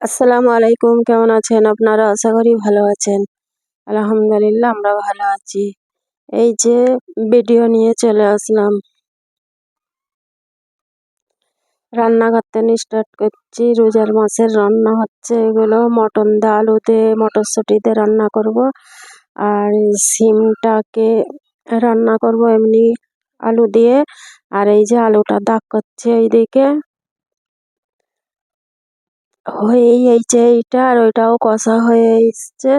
আসসালামু আলাইকুম, কেমন আছেন? আপনারা আশা করি ভালো আছেন। আলহামদুলিল্লাহ, আমরা ভালো আছি। এই যে ভিডিও নিয়ে চলে আসলাম। রান্না করতে স্টার্ট করছি। রোজার মাসের রান্না হচ্ছে এগুলো। মটন দিয়ে আলু দিয়ে মটরশুঁটি দিয়ে রান্না করব। আর সিমটাকে রান্না করব এমনি আলু দিয়ে। আর এই যে আলুটা দাগ করছে এইদিকে। হয়েই এইছে এইটা আর ওইটাও কষা হয়ে এসছে।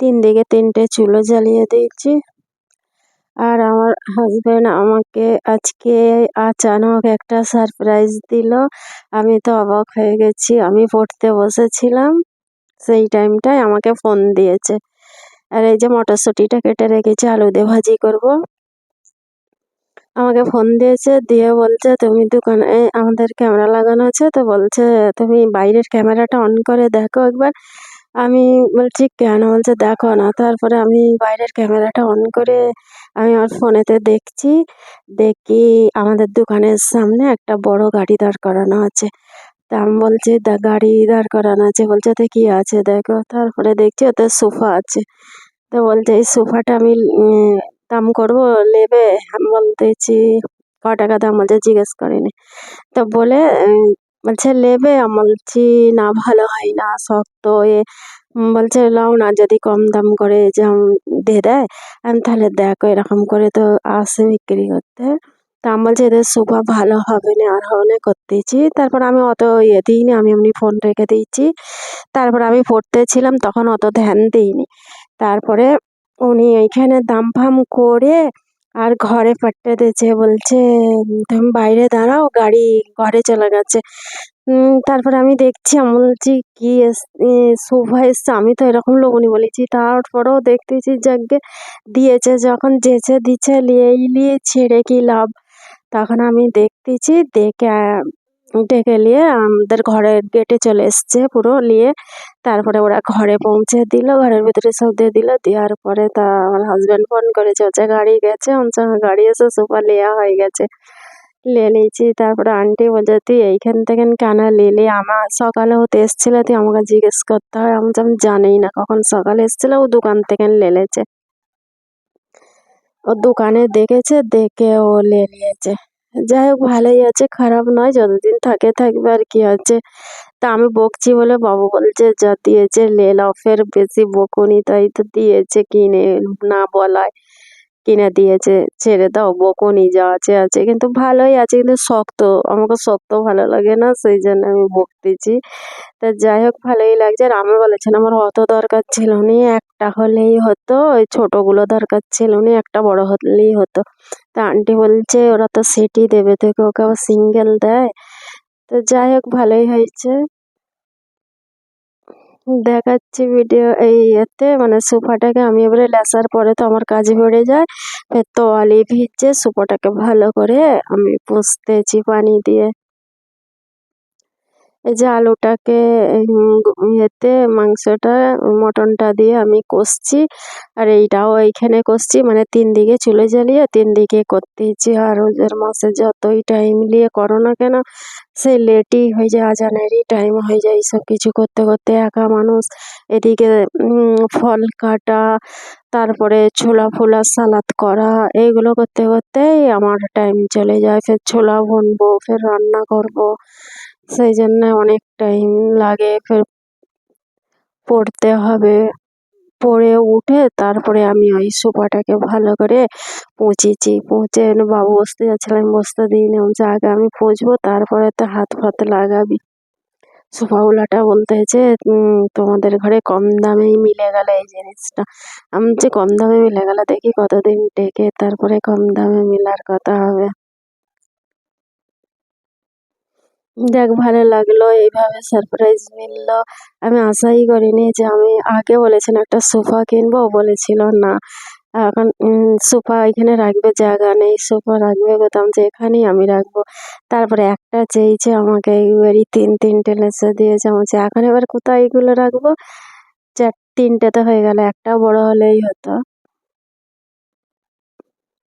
তিন দিকে তিনটে চুলো জ্বালিয়ে দিয়েছি। আর আমার হাজব্যান্ড আমাকে আজকে আচানক একটা সারপ্রাইজ দিল। আমি তো অবাক হয়ে গেছি। আমি পড়তে বসেছিলাম। সেই টাইমটায় আমাকে ফোন দিয়েছে। আর এই যে মটরশুঁটিটা কেটে রেখেছি, আলু দিয়ে ভাজি করব। আমাকে ফোন দিয়েছে, দিয়ে বলছে, তুমি দোকানে আমাদের ক্যামেরা লাগানো আছে। তো বলছে, তুমি বাইরের ক্যামেরাটা অন করে দেখো একবার। আমি বলছি কেন? বলছে, দেখো না। তারপরে আমি বাইরের ক্যামেরাটা অন করে আমি আমার ফোনেতে দেখছি, দেখি আমাদের দোকানের সামনে একটা বড় গাড়ি দাঁড় করানো আছে। তা আমি বলছি দা গাড়ি দাঁড় করানো আছে। বলছে, তো কী আছে? দেখো, তারপরে দেখছি, ওতে সোফা আছে। তো বলছে, এই সোফাটা আমি দাম করব, নেবে? আমি বলতেছি, ক টাকা দাম? বলছে, জিজ্ঞেস করিনি। তো বলে বলছে, নেবে? আমি বলছি, না, ভালো হয় না, শক্ত, এ বলছে নাও না, যদি কম দাম করে যে দিয়ে দেয়, আমি তাহলে দেখো, এরকম করে তো আসে বিক্রি করতে। তা আমি বলছি, এদের সোফা ভালো হবে না, আর না করতেছি। তারপর আমি অত ইয়ে দিইনি, আমি এমনি ফোন রেখে দিয়েছি। তারপর আমি পড়তেছিলাম, তখন অত ধ্যান দিইনি। তারপরে উনি এইখানে দাম ফাম করে আর ঘরে পাঠিয়ে দিয়েছে, বলছে, তুমি বাইরে দাঁড়াও, গাড়ি ঘরে চলে গেছে। তারপরে আমি দেখছি, আমি বলছি, কি সোফা এসছে? আমি তো এরকম লোকনি বলেছি। তারপরেও দেখতেছি, যাকে দিয়েছে, যখন যেচে দিচ্ছে নিয়েই নিয়ে ছেড়ে কি লাভ? তখন আমি দেখতেছি, দেখে ডেকে নিয়ে আমাদের ঘরের গেটে চলে এসছে পুরো নিয়ে। তারপরে ওরা ঘরে পৌঁছে দিল, ঘরের ভিতরে সব দিয়ে দিল। দেওয়ার পরে তা আমার হাজব্যান্ড ফোন করেছে হচ্ছে গাড়ি গেছে সঙ্গে গাড়ি এসে সোফা নেওয়া হয়ে গেছে। নিয়ে নিয়েছি, তারপরে আন্টি বলছে, তুই এইখান থেকে কেন নিলি? আমার সকালে হতে এসেছিল, তুই আমাকে জিজ্ঞেস করতে হয়, আমি জানি না, কখন সকালে এসেছিল, ও দোকান থেকে লেলেছে ও দোকানে দেখেছে, দেখে ও লে নিয়েছে। যাই হোক, ভালোই আছে, খারাপ নয়, যতদিন থাকে, থাকবে আর কি আছে তা আমি বকছি বলে বাবু বলছে, যা দিয়েছে, লে লাও ফের বেশি বকুনি, তাই তো দিয়েছে কিনে, না বলায়। কিনে দিয়েছে, ছেড়ে দাও বকুনি যা আছে আছে। কিন্তু ভালোই আছে, কিন্তু শক্ত, আমাকে শক্ত ভালো লাগে না, সেই জন্য আমি বকতেছি তা যাই হোক, ভালোই লাগছে। আর আমি বলেছেন, আমার অত দরকার ছিল নি, একটা হলেই হতো, ওই ছোটোগুলো দরকার ছিল নি, একটা বড় হলেই হতো। তা আন্টি বলছে, ওরা তো সেটই দেবে থেকে ওকে আবার সিঙ্গেল দেয়? তো যাই হোক, ভালোই হয়েছে। দেখাচ্ছি ভিডিও এই ইয়েতে। মানে সোফাটাকে আমি এবারে লেসার পরে তো আমার কাজ বেড়ে যায়। তোয়ালি ভিজে সোফাটাকে ভালো করে আমি পুষতেছি পানি দিয়ে। এই যে আলুটাকে ইয়েতে, মাংসটা, মটনটা দিয়ে আমি কষছি। আর এইটাও এইখানে কষছি মানে তিন দিকে চুলে জ্বালিয়ে তিন দিকে করতেছি আর রোজার মাসে যতই টাইম নিয়ে করো না কেন সেই লেটই হয়ে যায়, আজানেরই টাইম হয়ে যায়। এইসব কিছু করতে করতে একা মানুষ, এদিকে ফল কাটা, তারপরে ছোলা ফোলা সালাদ করা, এইগুলো করতে করতেই আমার টাইম চলে যায়। ফের ছোলা ভুনবো, ফের রান্না করব। সেই জন্য অনেক টাইম লাগে ফের পড়তে হবে। পড়ে উঠে তারপরে আমি ওই সোফাটাকে ভালো করে পুঁচেছি পুঁছে বাবু বসতে যাচ্ছিল আমি বসতে দিইনি বলছে আগে আমি পুঁছবো, তারপরে তো হাত ফাত লাগাবি। সোফাওয়ালাটা বলতেছে তোমাদের ঘরে কম দামেই মিলে গেল এই জিনিসটা। আমি যে কম দামে মিলে গেল? দেখি কতদিন টেকে, তারপরে কম দামে মেলার কথা হবে। যাক ভালো লাগল, এইভাবে সারপ্রাইজ মিললো। আমি আশাই করিনি যে আমি আগে বলেছিলাম একটা সোফা কিনবো বলেছিল না। এখন সোফা এখানে রাখবে, জায়গা নেই, সোফা রাখবে বলতাম যে এখানেই আমি রাখব। তারপরে একটা চেয়েছে আমাকে এইবারই তিন, তিনটে লেসে দিয়েছে, আমি এখন এবার কোথায় এগুলো রাখব? চার তিনটে তো হয়ে গেল, একটা বড় হলেই হতো।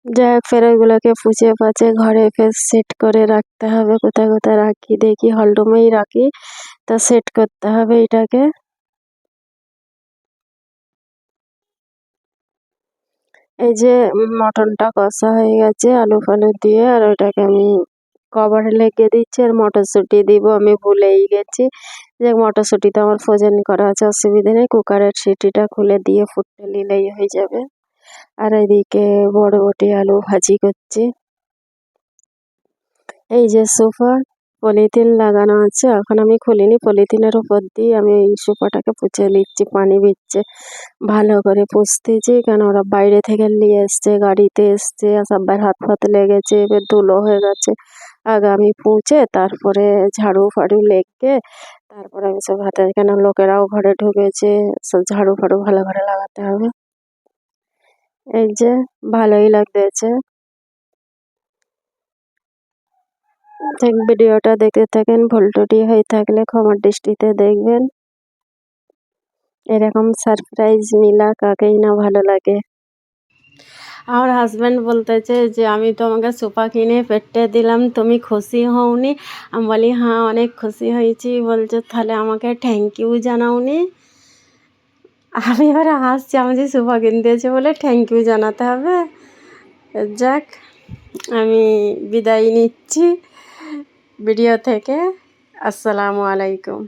যাই হোক ফের ওইগুলোকে ফুচে ফাচে ঘরে ফের সেট করে রাখতে হবে। কোথায় কোথায় রাখি, দেখি হলরুমেই রাখি। তা সেট করতে হবে এটাকে। এই যে মটনটা কষা হয়ে গেছে আলু ফালু দিয়ে, আর ওইটাকে আমি কভারে লেগে দিচ্ছি, আর মটরশুঁটি দিব, আমি ভুলেই গেছি। যে মটরশুঁটি তো আমার ফ্রোজেন করা আছে, অসুবিধে নেই। কুকারের সিটিটা খুলে দিয়ে ফুটতে নিলেই হয়ে যাবে। আর এদিকে বড়বটি আলু ভাজি করছে। এই যে সোফা, পলিথিন লাগানো আছে। এখন আমি খুলিনি। পলিথিনের উপর দিয়ে আমি এই সোফাটাকে পুছে নিচ্ছি, পানি দিচ্ছে। ভালো করে পুষতেছি কেন ওরা বাইরে থেকে নিয়ে এসছে, গাড়িতে এসছে সবার হাত ফাত লেগেছে, এবার ধুলো হয়ে গেছে। আগে আমি পুঁছে, তারপরে ঝাড়ু ফাড়ু লেগে, তারপরে আমি সব হাতে, কেন লোকেরাও ঘরে ঢুকেছে, সব ঝাড়ু ফাড়ু ভালো করে লাগাতে হবে। এই যে, ভালোই লাগতেছে। ভিডিওটা দেখতে থাকেন, ভুল ভুলটুটি হয়ে থাকলে ক্ষমার দৃষ্টিতে দেখবেন। এরকম সারপ্রাইজ মিলা কাকেই না ভালো লাগে। আমার হাজব্যান্ড বলতেছে যে, আমি তোমাকে সোফা কিনে পেটে দিলাম, তুমি খুশি হওনি? আমি বলি হ্যাঁ অনেক খুশি হয়েছি। বলছে, তাহলে আমাকে থ্যাংক ইউ জানাওনি? আমি এবারে হাসছি আমি যে সুভা কিনে দিয়েছে বলে থ্যাংক ইউ জানাতে হবে। যাক, আমি বিদায় নিচ্ছি। ভিডিও থেকে, আসসালামু আলাইকুম।